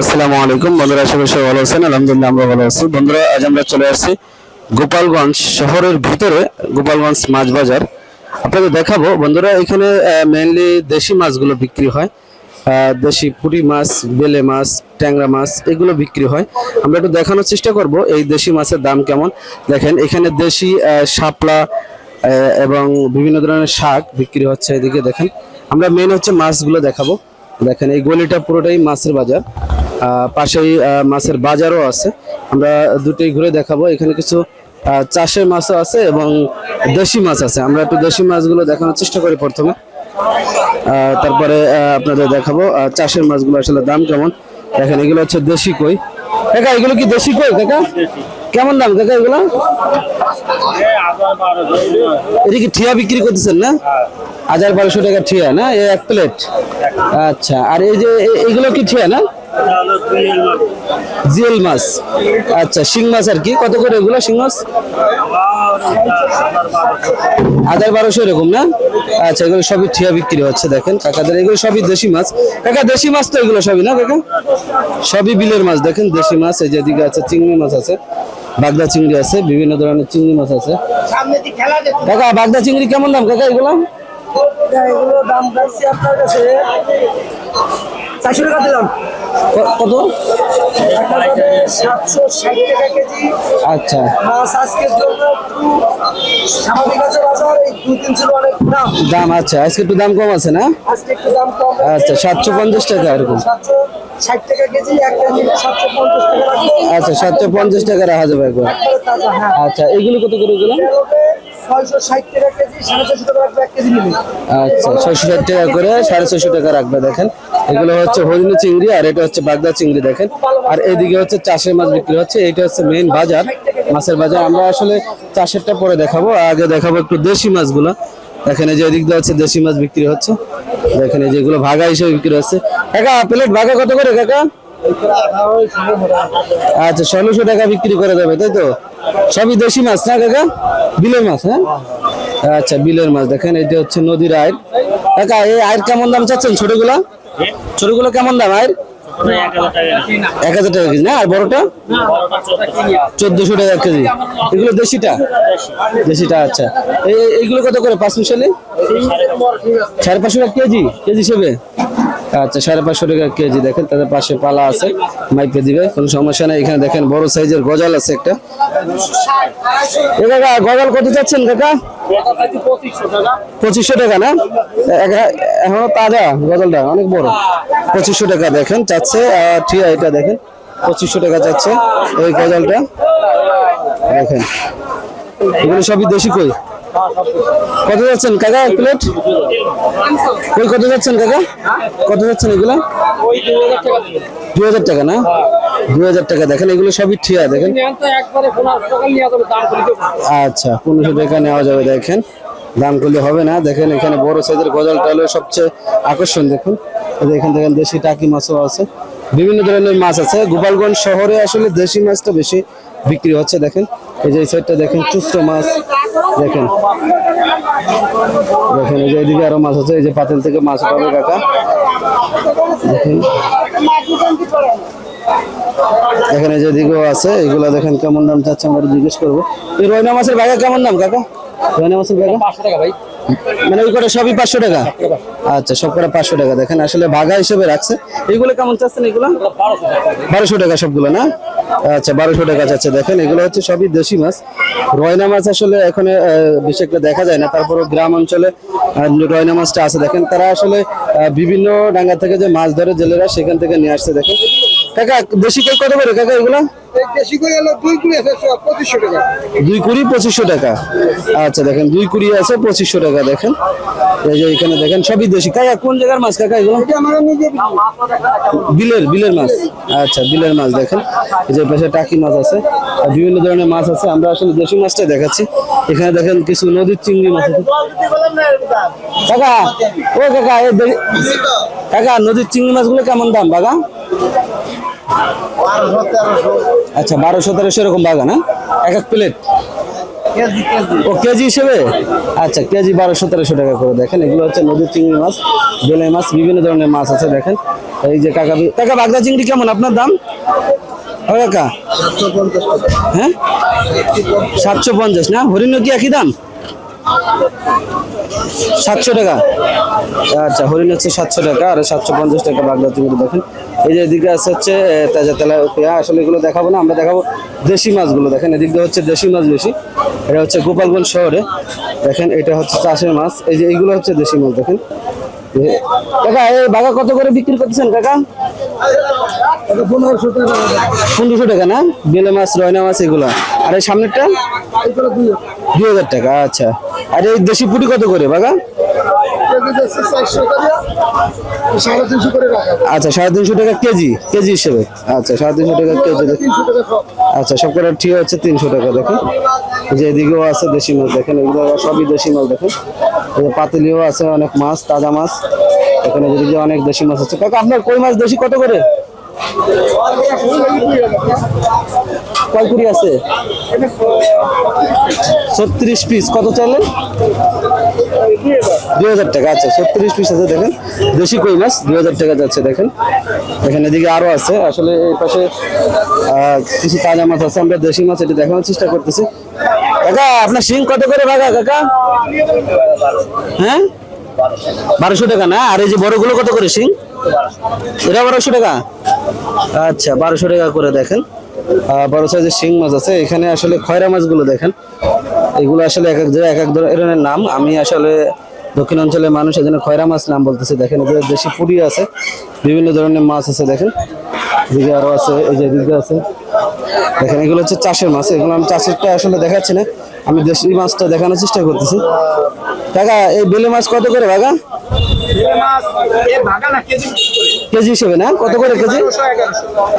আসসালামু আলাইকুম। বন্ধুরা, আশা করি সবাই ভালো আছেন। আলহামদুলিল্লাহ, আমরা ভালো আছি। বন্ধুরা, আজ আমরা চলে আসছি গোপালগঞ্জ শহরের ভিতরে, গোপালগঞ্জ মাছ বাজার। আপনাদের দেখাবো, বন্ধুরা, এখানে মেইনলি দেশি মাছগুলো বিক্রি হয়। দেশি পুঁটি মাছ, বেলে মাছ, ট্যাংরা মাছ, এগুলো বিক্রি হয়। আমরা একটু দেখানোর চেষ্টা করব এই দেশি মাছের দাম কেমন। দেখেন, এখানে দেশি শাপলা এবং বিভিন্ন ধরনের শাক বিক্রি হচ্ছে এদিকে, দেখেন। আমরা মেন হচ্ছে মাছগুলো দেখাবো। দেখেন, এই গলিটা পুরোটাই মাছের বাজার। পাশেই মাছের বাজারও আছে। আমরা দুটোই ঘুরে দেখাবো। এখানে কিছু চাষের মাছও আছে এবং দেশি মাছ আছে। আমরা একটু দেশি মাছগুলো দেখানোর চেষ্টা করি প্রথমে। তারপরে আপনাদের দেখাবো চাষের মাছগুলো আসলে দাম কেমন। দেখেন, এগুলো হচ্ছে দেশি কই। কাকা, এগুলো কি দেশি কই, কাকা? কেমন দাম, কাকা, এগুলো? এটা কি ঠিয়া বিক্রি করতেছেন না? হাজার বারোশো টাকা ঠিয়া, না? এক প্লেট। আচ্ছা আর এই যে এইগুলো কি ঠিয়া না? জিএল মাছ। আচ্ছা শিং মাছ আর কি? কত করে এগুলো শিং মাছ? হাজার বারোশো এরকম না? আচ্ছা এগুলো সবই ঠিয়া বিক্রি হচ্ছে, দেখেন। কাকাদের, এগুলো সবই দেশি মাছ। কাকা, দেশি মাছ তো এগুলো সবই না, কাকা? সবই বিলের মাছ, দেখেন, দেশি মাছ, এই যেদিকে আছে চিংড়ি মাছ আছে, বাগদা চিংড়ি আছে, বিভিন্ন ধরনের চিংড়ি মাছ আছে। কাকা, বাগদা চিংড়ি কেমন দাম, কাকা, এগুলো? দাম রাখছি আপনার কাছে চারশো টাকা দিলাম। কত? আচ্ছা। দাম আচ্ছা আজকে একটু দাম কম আছে না? আচ্ছা সাতশো পঞ্চাশ টাকা এরকম। আচ্ছা সাতশো পঞ্চাশ টাকা রাখা যাবে একবার। আচ্ছা এগুলো কত করে গেলাম নিলে। আচ্ছা ছয়শো ষাট টাকা করে সাড়ে ছয়শো টাকা রাখবে, দেখেন। এগুলো হচ্ছে হরিণী চিংড়ি আর এটা হচ্ছে বাগদা চিংড়ি দেখেন। আর এদিকে হচ্ছে চাষের মাছ বিক্রি হচ্ছে এটা হচ্ছে মেইন বাজার। মাছের বাজার আমরা আসলে চাষেরটা পরে দেখাবো, আগে দেখাবো একটু দেশি মাছগুলো। এই যে এদিক দিয়ে হচ্ছে দেশি মাছ বিক্রি হচ্ছে। এই যেগুলো ভাগা হিসেবে বিক্রি হচ্ছে। কাকা, প্লেট ভাগা কত করে কাকা? আচ্ছা ষোলোশো টাকা বিক্রি করে দেবে, তাই তো? সবই দেশি মাছ না কাকা? বিলের মাছ হ্যাঁ? আচ্ছা বিলের মাছ। দেখেন এটা হচ্ছে নদীর আয়ের কাকা, এই আয়ের কেমন দাম চাচ্ছেন ছোটগুলা? ছোটগুলো কেমন দাম আয়ের এক হাজার টাকা কেজি। না? আর বড়টা? চোদ্দশো টাকা। কেজি। এগুলো দেশিটা? দেশিটা আচ্ছা। এই এই- এইগুলো কত করে? পাঁচ মিশালি? সাড়ে পাঁচশো টাকা কেজি? কেজি হিসেবে? আচ্ছা সাড়ে পাঁচশো টাকা কেজি। দেখেন তাদের পাশে পালা আছে। মাইপে দিবে কোনো সমস্যা নেই। এখানে দেখেন বড় সাইজের গজাল আছে একটা। গজাল কত যাচ্ছেন কাকা? পঁচিশশো টাকা না? এখনও তাজা গজলটা, অনেক বড়। পঁচিশশো টাকা দেখেন, চাচ্ছে। আর ঠিয়া এটা দেখেন, পঁচিশশো টাকা চাচ্ছে এই গজালটা। দেখেন, এগুলো সবই দেশি কই? কত যাচ্ছেন কাকা এক প্লেট? কই কত যাচ্ছেন কাকা? কত যাচ্ছেন এগুলো? দু হাজার টাকা না? দু হাজার টাকা। দেখেন, এগুলো সবই ঠিয়া দেখেন। আচ্ছা পনেরোশো টাকা নেওয়া যাবে, দেখেন। দাম করলে হবে না। দেখেন, এখানে বড় সাইজের গজালটা হলো সবচেয়ে আকর্ষণ, দেখুন। এখানে দেখেন দেশি টাকি মাছও আছে। বিভিন্ন ধরনের মাছ আছে। গোপালগঞ্জ শহরে আসলে দেশি মাছটা বেশি বিক্রি হচ্ছে, দেখেন। এই যে সাইডটা, দেখেন চুষ্ট মাছ, দেখেন। দেখেন, এই যে এদিকে আরও মাছ আছে। এই যে পাতিল থেকে মাছ পাবে, কাকা। এই যে এদিকেও আছে, এগুলা দেখেন কেমন দাম চাচ্ছে আমরা জিজ্ঞেস করব। রয়না মাছের ভাইয়া কেমন দাম, কাকা? মাছের মানে ওই কটা সবই পাঁচশো টাকা? আচ্ছা সব কটা পাঁচশো টাকা। দেখেন আসলে ভাগা হিসেবে রাখছে। এগুলো কেমন চাচ্ছেন এগুলো? বারোশো টাকা। সবগুলো না? আচ্ছা বারোশো টাকা চাচ্ছে। দেখেন এগুলো হচ্ছে সবই দেশি মাছ। রয়না মাছ আসলে এখানে আহ, বেশি একটা দেখা যায় না। তারপরে গ্রাম অঞ্চলে রয়না মাছটা আছে। দেখেন তারা আসলে বিভিন্ন ডাঙ্গা থেকে যে মাছ ধরে জেলেরা সেখান থেকে নিয়ে আসছে। দেখেন কাকা দেশি কই কত করে? কাকা এগুলো? হলো দুই কুড়ি আছে পঁচিশশো টাকা। দুই কুড়ি পঁচিশশো টাকা। আচ্ছা দেখেন দুই কুড়ি আছে পঁচিশশো টাকা দেখেন। এই যে এখানে দেখেন সবই দেশি। কাকা কোন জায়গার মাছ কাকা এগুলো? বিলের বিলের মাছ। আচ্ছা বিলের মাছ দেখেন। এই যে পাশে টাকি মাছ আছে। আর বিভিন্ন ধরনের মাছ আছে। আমরা আসলে দেশি মাছটা দেখাচ্ছি। এখানে দেখেন কিছু নদীর চিংড়ি মাছ আছে। কাকা ও কাকা কাকা নদীর চিংড়ি মাছগুলো কেমন দাম বাগা? আচ্ছা বারোশো তেরোশো এরকম বাগান না এক এক প্লেট? ও কেজি হিসেবে? আচ্ছা কেজি বারোশো তেরোশো টাকা করে দেখেন। এগুলো হচ্ছে নদীর চিংড়ি মাছ বেলে মাছ বিভিন্ন ধরনের মাছ আছে দেখেন। এই যে কাকা কাকা বাগদা চিংড়ি কেমন? আপনার দাম? ও কাকা? হ্যাঁ? সাতশো পঞ্চাশ না? হরিণ কি একই দাম? সাতশো টাকা? আচ্ছা হরিণ হচ্ছে সাতশো টাকা আর সাতশো পঞ্চাশ টাকা বাগদা চিংড়ি দেখেন। এই যে এদিকে আছে হচ্ছে তাজা তেলা পেঁয়া আসলে এগুলো দেখাবো না, আমরা দেখাবো দেশি মাছগুলো। দেখেন, এদিক দিয়ে হচ্ছে দেশি মাছ বেশি। এটা হচ্ছে গোপালগঞ্জ শহরে। দেখেন, এটা হচ্ছে চাষের মাছ। এই যে এইগুলো হচ্ছে দেশি মাছ, দেখেন। কাকা এই বাঘা কত করে বিক্রি করতেছেন, কাকা? টাকা পনেরোশো টাকা, না? বেলে মাছ, রয়না মাছ, এগুলো। আর এই সামনেরটা? দুই হাজার টাকা আচ্ছা। আর এই দেশি পুটি কত করে রাখা আচ্ছা সাড়ে তিনশো টাকা কেজি কেজি হিসেবে। আচ্ছা সাড়ে তিনশো টাকা কেজি আচ্ছা সব কটার ঠিক হচ্ছে তিনশো টাকা, দেখেন। যে এদিকেও আছে দেশি মাছ দেখেন, এগুলো সবই দেশি মাছ দেখেন। পাতিলিও আছে অনেক মাছ, তাজা মাছ। এখানে যেদিকে অনেক দেশি মাছ আছে। কাকা, আপনার কই মাছ দেশি কত করে? কয় কুড়ি আছে? ছত্রিশ পিস কত চাইলেন? দুই হাজার টাকা আচ্ছা ছত্রিশ পিস আছে, দেখেন। দেশি কই মাছ? দুই হাজার টাকা যাচ্ছে, দেখেন। এখানে এদিকে আরও আছে। আসলে এই পাশে কিছু তাজা মাছ আছে। আমরা দেশি মাছ এটা দেখানোর চেষ্টা করতেছি। কাকা, আপনার শিং কত করে ভাগা, কাকা? হ্যাঁ? বারোশো টাকা না? আর এই যে বড়গুলো কত করে শিং? এটা বারোশো টাকা? আচ্ছা বারোশো টাকা করে দেখেন। বড় সাইজের শিং মাছ আছে। এখানে আসলে খয়রা মাছগুলো দেখেন। এগুলো আসলে এক এক জায়গায় এক এক ধরনের নাম। আমি আসলে দক্ষিণ অঞ্চলের মানুষ এখানে খয়রা মাছ নাম বলতেছি। দেখেন এদের দেশি পুরি আছে বিভিন্ন ধরনের মাছ আছে দেখেন। এদিকে আরও আছে এই যে এদিকে আছে। দেখেন এগুলো হচ্ছে চাষের মাছ। এগুলো আমি চাষেরটা আসলে দেখাচ্ছি না। আমি দেশি মাছটা দেখানোর চেষ্টা করতেছি। কাকা এই বেলে মাছ কত করে বাগা? কেজি হিসেবে না? কত করে কেজি?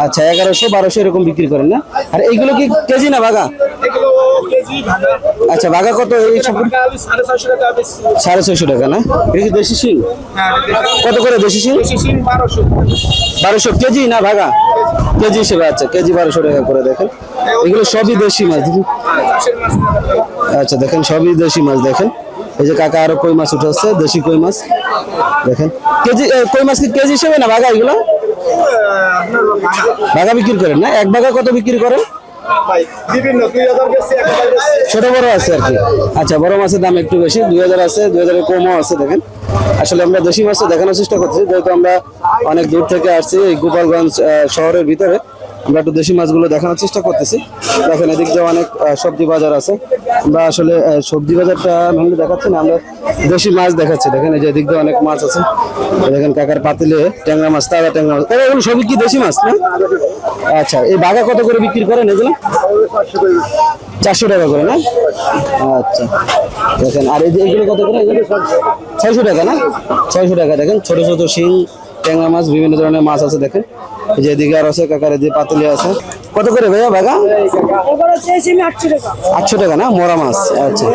আচ্ছা এগারোশো বারোশো এরকম বিক্রি করেন না। আর এইগুলো কি কেজি না বাগা? আচ্ছা বাঘা কত এই সাড়ে ছয়শো টাকা না? এটা কি দেশি শিং? কত করে দেশি শিং? বারোশো। কেজি না ভাগা কেজি হিসেবে আচ্ছা কেজি বারোশো টাকা করে দেখেন। এগুলো সবই দেশি মাছ আচ্ছা দেখেন সবই দেশি মাছ দেখেন। এই যে কাকা আরও কই মাছ উঠাচ্ছে দেশি কই মাছ দেখেন। কেজি কই মাছ কি কেজি হিসেবে না ভাগা এগুলো? ভাগা বিক্রি করেন না? এক ভাগা কত বিক্রি করেন? ছোট বড় আছে আর কি। আচ্ছা বড় মাছের দাম একটু বেশি, দুই হাজার আছে, দুই হাজারের কমও আছে, দেখেন। আসলে আমরা দেশি মাছটা দেখানোর চেষ্টা করছি যেহেতু আমরা অনেক দূর থেকে আসছি এই গোপালগঞ্জ শহরের ভিতরে। আমরা একটু দেশি মাছগুলো দেখানোর চেষ্টা করতেছি। দেখেন এদিক দিয়ে অনেক সবজি বাজার আছে। আমরা আসলে সবজি বাজারটা মেনলি দেখাচ্ছি না, আমরা দেশি মাছ দেখাচ্ছি। দেখেন এই যে এদিক দিয়ে অনেক মাছ আছে। দেখেন কাকার পাতিলে ট্যাংরা মাছ, তাজা ট্যাংরা মাছ। এগুলো সবই কি দেশি মাছ না? আচ্ছা এই বাঘা কত করে বিক্রি করেন এগুলো? চারশো টাকা করে, না? আচ্ছা দেখেন, আর এই যে এগুলো কত করে? এগুলো ছয়শো টাকা, না? ছয়শো টাকা, দেখেন, ছোট ছোট শিং ট্যাংরা মাছ বিভিন্ন ধরনের মাছ আছে দেখেন। এই যে এদিকে আর আছে কাকার এদিকে পাতুলি আছে। কত করে ভাইয়া আমি আটশো টাকা। না? মোরা মাছ আচ্ছা।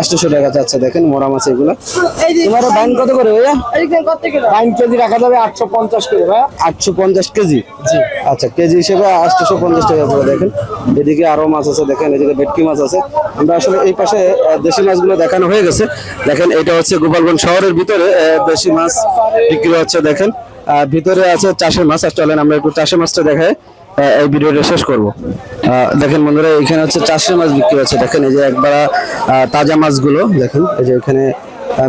আটশোশো টাকা আচ্ছা দেখেন মোরা মাছ এগুলো। তোমার বাইন কত করে ভাইয়া? বাইন কেজি রাখা যাবে আটশো পঞ্চাশ করে ভাই আটশো পঞ্চাশ কেজি? আচ্ছা কেজি হিসেবে আটশোশো পঞ্চাশ টাকা করে দেখেন। এদিকে আরও মাছ আছে দেখেন এদিকে ভেটকি মাছ আছে। আমরা আসলে এই পাশে দেশি মাছগুলো দেখানো হয়ে গেছে। দেখেন এটা হচ্ছে গোপালগঞ্জ শহরের ভিতরে দেশি মাছ বিক্রি হচ্ছে দেখেন। ভিতরে আছে চাষের মাছ আর চলেন আমরা একটু চাষের মাছটা দেখাই। এই ভিডিওটা শেষ করব। দেখেন বন্ধুরা এখানে হচ্ছে চাষের মাছ বিক্রি হচ্ছে। দেখেন এই যে একবার তাজা মাছগুলো দেখেন এই যে এখানে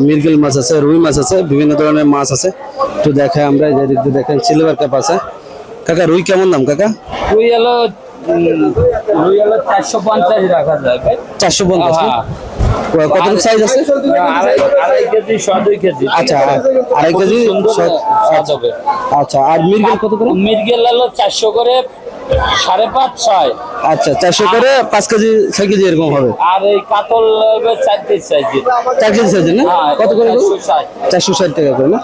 মিরগেল মাছ আছে রুই মাছ আছে বিভিন্ন ধরনের মাছ আছে। একটু দেখাই আমরা এই যে দিয়ে দেখেন সিলভার কাপ আছে। কাকা রুই কেমন দাম কাকা? রুই হলো রুই হলো চারশো পঞ্চাশ রাখা যাবে। চারশো পঞ্চাশ। কত সাইজ আছে? আড়াই কেজি ছ দুই কেজি। আচ্ছা আড়াই কেজি আচ্ছা আর মিরগেল কত করে? মির্গেল হলো চারশো করে সাড়ে পাঁচ ছয়। আচ্ছা চারশো করে পাঁচ কেজি ছয় কেজি এরকম হবে? আর এই কাতল চার কেজি চার কেজি সাইজ না? হ্যাঁ কত করে চারশো ষাট। টাকা করে না?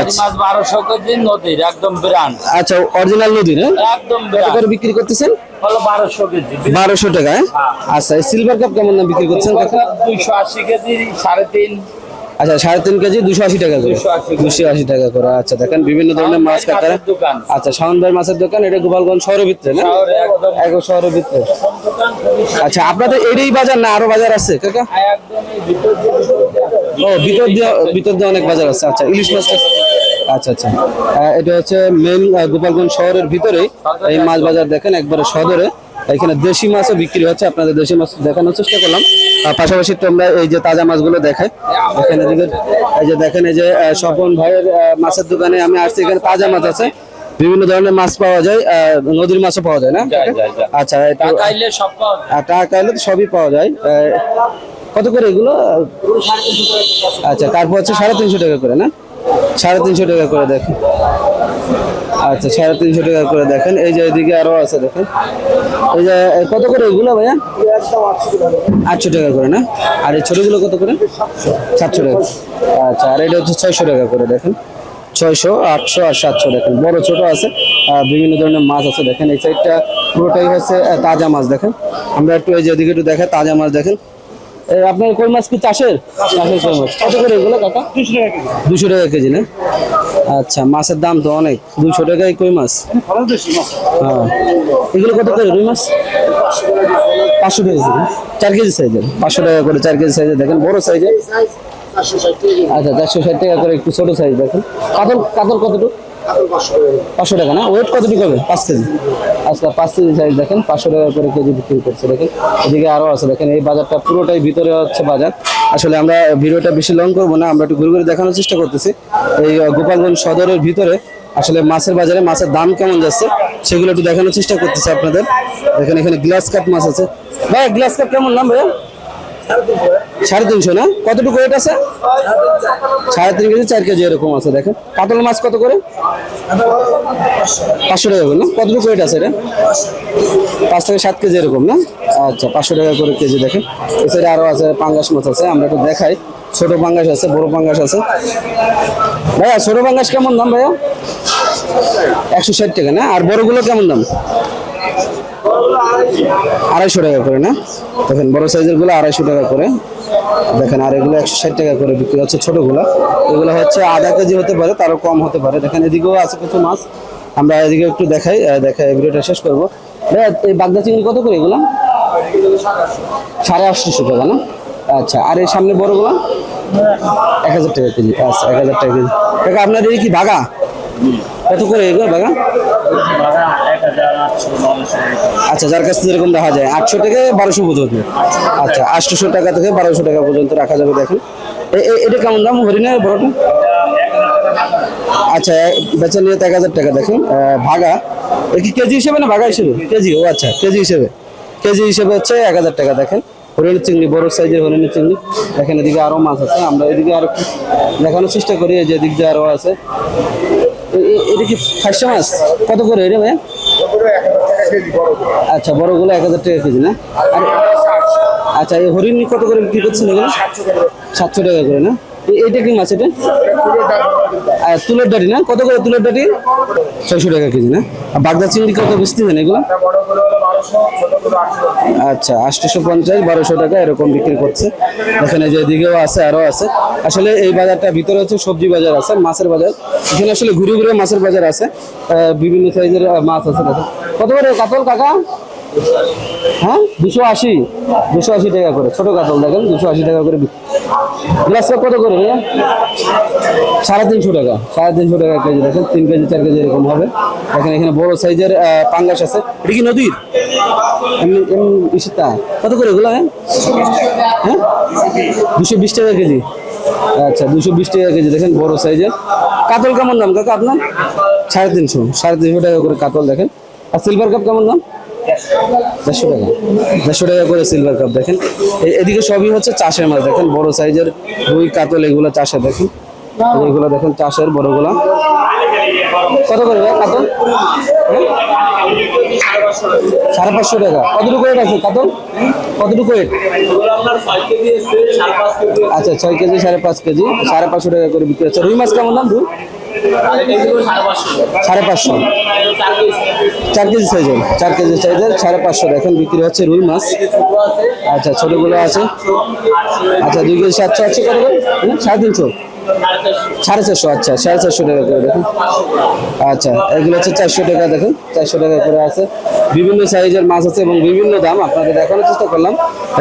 আচ্ছা। বারোশো কেজি নদীর একদম বিরান। আচ্ছা অরিজিনাল নদী একদম কত করে বিক্রি করতেছেন? বারোশো টাকা হ্যাঁ? আচ্ছা এই সিলভার কাপ কেমন দাম বিক্রি করছেন? দুইশো আশি কেজি সাড়ে তিন। আচ্ছা সাড়ে তিন কেজি দুশো আশি টাকা করে। দুশো আশি টাকা করে আচ্ছা দেখেন বিভিন্ন ধরনের মাছ কাটার আচ্ছা শাওন ভাই মাছের দোকান এটা গোপালগঞ্জ শহরের ভিতরে না? শহরে একদম। একদম শহরের ভিতরে। আচ্ছা আপনাদের এটাই বাজার না আরও বাজার আছে কাকা? দিয়ে। ও ভিতর দিয়ে ভিতর দিয়ে অনেক বাজার আছে। আচ্ছা ইলিশ মাছ আচ্ছা আচ্ছা। এটা হচ্ছে মেন গোপালগঞ্জ শহরের ভিতরেই। এই মাছ বাজার দেখেন একবারে সদরে। এখানে দেশি মাছও বিক্রি হচ্ছে আপনাদের দেশি মাছ দেখানোর চেষ্টা করলাম। পাশাপাশি তোমরা এই যে তাজা মাছগুলো দেখাই। দেখেন এদিকে এই যে দেখেন এই যে স্বপন ভাইয়ের মাছের দোকানে আমি আসছি এখানে তাজা মাছ আছে। বিভিন্ন ধরনের মাছ পাওয়া যায় নদীর মাছও পাওয়া যায় না। আচ্ছা টাকা তো সবই পাওয়া যায়। কত করে এগুলো? আচ্ছা তারপর হচ্ছে সাড়ে তিনশো টাকা করে না? সাড়ে তিনশো টাকা করে দেখেন। আচ্ছা সাড়ে তিনশো টাকা করে দেখেন। এই যে এদিকে আরও আছে দেখেন। এই যে কত করে এগুলো ভাইয়া? আটশো টাকা করে, না? আর এই ছোটগুলো কত করে? সাতশো টাকা আচ্ছা আর এটা হচ্ছে ছয়শো টাকা করে, দেখেন। ছয়শো, আটশো আর সাতশো, দেখেন। বড়, ছোট আছে। বিভিন্ন ধরনের মাছ আছে, দেখেন। এই সাইডটা পুরোটাই হচ্ছে তাজা মাছ, দেখেন। আমরা একটু এই যে এদিকে একটু দেখাই, তাজা মাছ, দেখেন। আপনার কই মাছ কি চাষের? চাষের কই মাছ? কত করে এগুলো কাকা? দুশো টাকা কেজি। না? আচ্ছা মাছের দাম তো অনেক। দুশো টাকায় কই মাছ? হ্যাঁ। এগুলো কত করে রুই মাছ? পাঁচশো টাকা কেজি? চার কেজি সাইজের। পাঁচশো টাকা করে চার কেজি সাইজের। দেখেন বড় সাইজের। আচ্ছা চারশো ষাট টাকা করে একটু ছোট সাইজ দেখেন। কাতল কাতল কতটুকু? পাঁচশো টাকা না? ওয়েট কতটুকু হবে পাঁচ কেজি। আচ্ছা পাঁচ কেজি সাইজ দেখেন, পাঁচশো টাকা করে কেজি বিক্রি করছে, দেখেন। এদিকে আরও আছে, দেখেন, এই বাজারটা পুরোটাই ভিতরে হচ্ছে বাজার। আসলে আমরা ভিডিওটা বেশি লং করব না, আমরা একটু ঘুরে ঘুরে দেখানোর চেষ্টা করতেছি। এই গোপালগঞ্জ সদরের ভিতরে, আসলে মাছের বাজারে মাছের দাম কেমন যাচ্ছে, সেগুলো একটু দেখানোর চেষ্টা করতেছি আপনাদের। দেখেন, এখানে গ্লাস কাপ মাছ আছে। ভাই গ্লাস কাপ কেমন নাম ভাইয়া? সাড়ে তিনশো, না? কতটুকু ওয়েট আছে? সাড়ে তিন কেজি, চার কেজি এরকম আছে, দেখেন। কাতল মাছ কত করে? পাঁচশো টাকা করে, না? কতটুকু ওয়েট আছে এটা? পাঁচ থেকে সাত কেজি এরকম, না? আচ্ছা পাঁচশো টাকা করে কেজি, দেখেন। এছাড়া আরও আছে পাঙ্গাস মাছ আছে, আমরা একটু দেখাই। ছোট পাঙ্গাস আছে, বড় পাঙ্গাস আছে। ভাইয়া, ছোট পাঙ্গাস কেমন দাম, ভাইয়া? একশো ষাট টাকা, না? আর বড়গুলো কেমন দাম? আড়াইশো টাকা করে, না? দেখেন, বড় সাইজেরগুলো আড়াইশো টাকা করে। দেখেন, আর এগুলো একশো ষাট টাকা করে বিক্রি হচ্ছে ছোটগুলো। এগুলো হচ্ছে আধা কেজি হতে পারে, তারও কম হতে পারে। দেখেন, এদিকেও আছে কিছু মাছ। আমরা এদিকে একটু দেখাই দেখাই ভিডিওটা শেষ করব। এই বাগদা চিংড়ি কত করে এগুলো? সাড়ে আটশোশো টাকা, না? আচ্ছা আর এই সামনে বড়গুলো? এক হাজার টাকা কেজি আচ্ছা এক হাজার টাকা কেজি। কাকা আপনার এই কি ভাগা? কত করে এগুলো আচ্ছা যার কাছ থেকে যেরকম দেখা যায় আটশো থেকে বারোশো পর্যন্ত। আচ্ছা আটশোশো টাকা থেকে বারোশো টাকা পর্যন্ত রাখা যাবে দেখেন। এটা কেমন দাম হরিণের বড়টা? আচ্ছা বেচা নিয়ে এক হাজার টাকা দেখুন। ভাগা। কি কেজি হিসেবে না ভাগা হিসেবে? কেজি ও আচ্ছা কেজি হিসেবে। কেজি হিসেবে হচ্ছে এক হাজার টাকা দেখেন। হরিণের চিংড়ি বড় সাইজের হরিণের চিংড়ি। দেখেন এদিকে আরও মাছ আছে আমরা এদিকে আরও দেখানোর চেষ্টা করি এই যে এদিক দিয়ে আরও আছে। এটা কি ফাইসা মাছ? কত করে এটা ভাই আচ্ছা বড়গুলো এক হাজার টাকা কেজি না? আচ্ছা এই হরিণ কত করে বিক্রি করছেন এগুলো সাতশো টাকা করে। না? এটা কি মাছ এটা? তুলের ডাটি না? কত করে তুলের ডাটি? ছয়শো টাকা কেজি না? বাগদা চিংড়ি কত বেচতে দেন এগুলো? আচ্ছা আটশোশো পঞ্চাশ, বারোশো টাকা এরকম বিক্রি করছে। এখানে যে দিকেও আছে আরও আছে। আসলে এই বাজারটা ভিতরে হচ্ছে সবজি বাজার আছে, মাছের বাজার। এখানে আসলে ঘুরে ঘুরে মাছের বাজার আছে। বিভিন্ন সাইজের মাছ আছে কত করে? কাতল কাকা? হ্যাঁ দুশো আশি দুশো আশি টাকা করে, ছোট কাতল দেখেন, দুশো আশি টাকা করে গ্লাস কত করে ভাইয়া? সাড়ে তিনশো টাকা, সাড়ে তিনশো টাকা কেজি দেখেন, তিন কেজি, চার কেজি এরকম হবে। দেখেন এখানে বড় সাইজের পাঙ্গাস আছে। এটা কি নদীর? এমনি এমনি কত করে এগুলো হ্যাঁ হ্যাঁ? দুশো বিশ টাকা কেজি। আচ্ছা দুশো বিশ টাকা কেজি দেখেন, বড় সাইজের। কাতল কেমন দাম, কাকা আপনার? সাড়ে তিনশো সাড়ে তিনশো টাকা করে কাতল দেখেন। আর সিলভার কাপ কেমন দাম? দেড়শো টাকা। দেড়শো টাকা করে সিলভার কাপ দেখেন। এদিকে সবই হচ্ছে চাষের মাছ। দেখেন বড় সাইজের রুই, কাতল, এগুলো চাষের দেখেন। এগুলো দেখেন চাষের বড়গুলো কত করে ভাই কাতল? হ্যাঁ? সাড়ে পাঁচশো টাকা। কতটুকু ওয়েট আছে কাতল? কতটুকু আচ্ছা ছয় কেজি সাড়ে পাঁচ কেজি। সাড়ে পাঁচশো টাকা করে বিক্রি হচ্ছে। রুই মাছ কেমন দাম, রুই? সাড়ে পাঁচশো। চার কেজি সাইজের চার কেজি সাইজের সাড়ে পাঁচশো। এখন বিক্রি হচ্ছে রুই মাছ। আচ্ছা ছোটগুলো আছে। আচ্ছা দুই কেজি সাতশো আছে কত সাড়ে তিনশো। সাড়ে চারশো আচ্ছা সাড়ে চারশো টাকা করে দেখুন। আচ্ছা এগুলো হচ্ছে চারশো টাকা, দেখুন। চারশো টাকা করে আছে। বিভিন্ন সাইজের মাছ আছে এবং বিভিন্ন দাম। আপনাকে দেখানোর চেষ্টা করলাম।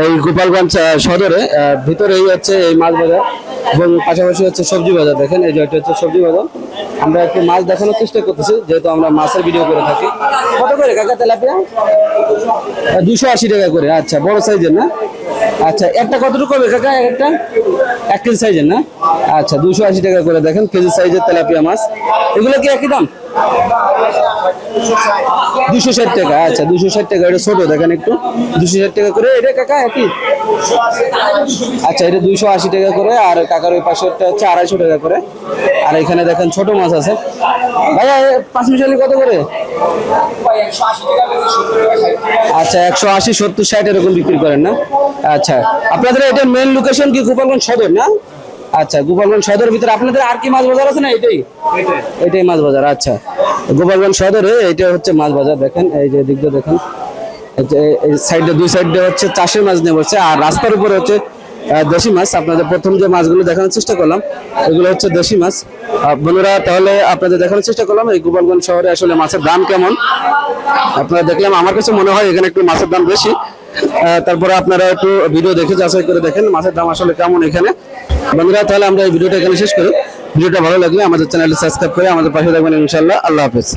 এই গোপালগঞ্জ সদরে ভিতরেই হচ্ছে এই মাছ বাজার। এবং পাশাপাশি হচ্ছে সবজি বাজার, দেখেন এই যে হচ্ছে সবজি বাজার। আমরা একটু মাছ দেখানোর চেষ্টা করতেছি, যেহেতু আমরা মাছের ভিডিও করে থাকি। কত করে কাকা তেলাপিয়া? দুশো আশি টাকা করে আচ্ছা বড় সাইজের না? আচ্ছা একটা কতটুকু হবে কাকা একটা? এক কেজি সাইজের না? আচ্ছা দুশো আশি টাকা করে দেখেন, কেজি সাইজের তেলাপিয়া মাছ। এগুলো কি একই দাম? দুশো ষাট টাকা আচ্ছা দুশো ষাট টাকা, এটা ছোট, দেখেন একটু। দুশো ষাট টাকা করে, এটা কাকা একই? আচ্ছা এটা দুইশো আশি টাকা করে, আর কাকার ওই পাশেরটা হচ্ছে আড়াইশো টাকা করে। আর এখানে দেখেন ছোট মাছ আছে। ভাইয়া পাঁচ মিশালি কত করে? আচ্ছা একশো আশি, সত্তর ষাট এরকম বিক্রি করেন না? আচ্ছা আপনাদের এটা মেন লোকেশন কি? গোপালগঞ্জ সদর, না? আচ্ছা গোপালগঞ্জ সদরের ভিতরে আপনাদের আর কি মাছ বাজার আছে না এটাই? এটাই। মাছ বাজার আচ্ছা। গোপালগঞ্জ সদরে এটা হচ্ছে মাছ বাজার দেখেন এই যে দিক দিয়ে দেখেন। এই এই সাইডে দুই সাইডে হচ্ছে চাষের মাছ নিয়ে বসছে আর রাস্তার উপরে হচ্ছে দেশি মাছ। আপনাদের প্রথম যে মাছগুলো দেখানোর চেষ্টা করলাম এগুলো হচ্ছে দেশি মাছ। বন্ধুরা তাহলে আপনাদের দেখানোর চেষ্টা করলাম এই গোপালগঞ্জ শহরে আসলে মাছের দাম কেমন? আপনারা দেখলাম আমার কাছে মনে হয় এখানে একটু মাছের দাম বেশি। তারপরে আপনারা একটু ভিডিও দেখে যাচাই করে দেখেন মাছের দাম আসলে কেমন এখানে। বন্ধুরা, তাহলে আমরা এই ভিডিওটা এখানে শেষ করি। ভিডিওটা ভালো লাগলে আমাদের চ্যানেলটি সাবস্ক্রাইব করে আমাদের পাশে থাকবেন ইনশাল্লাহ আল্লাহ হাফেজ।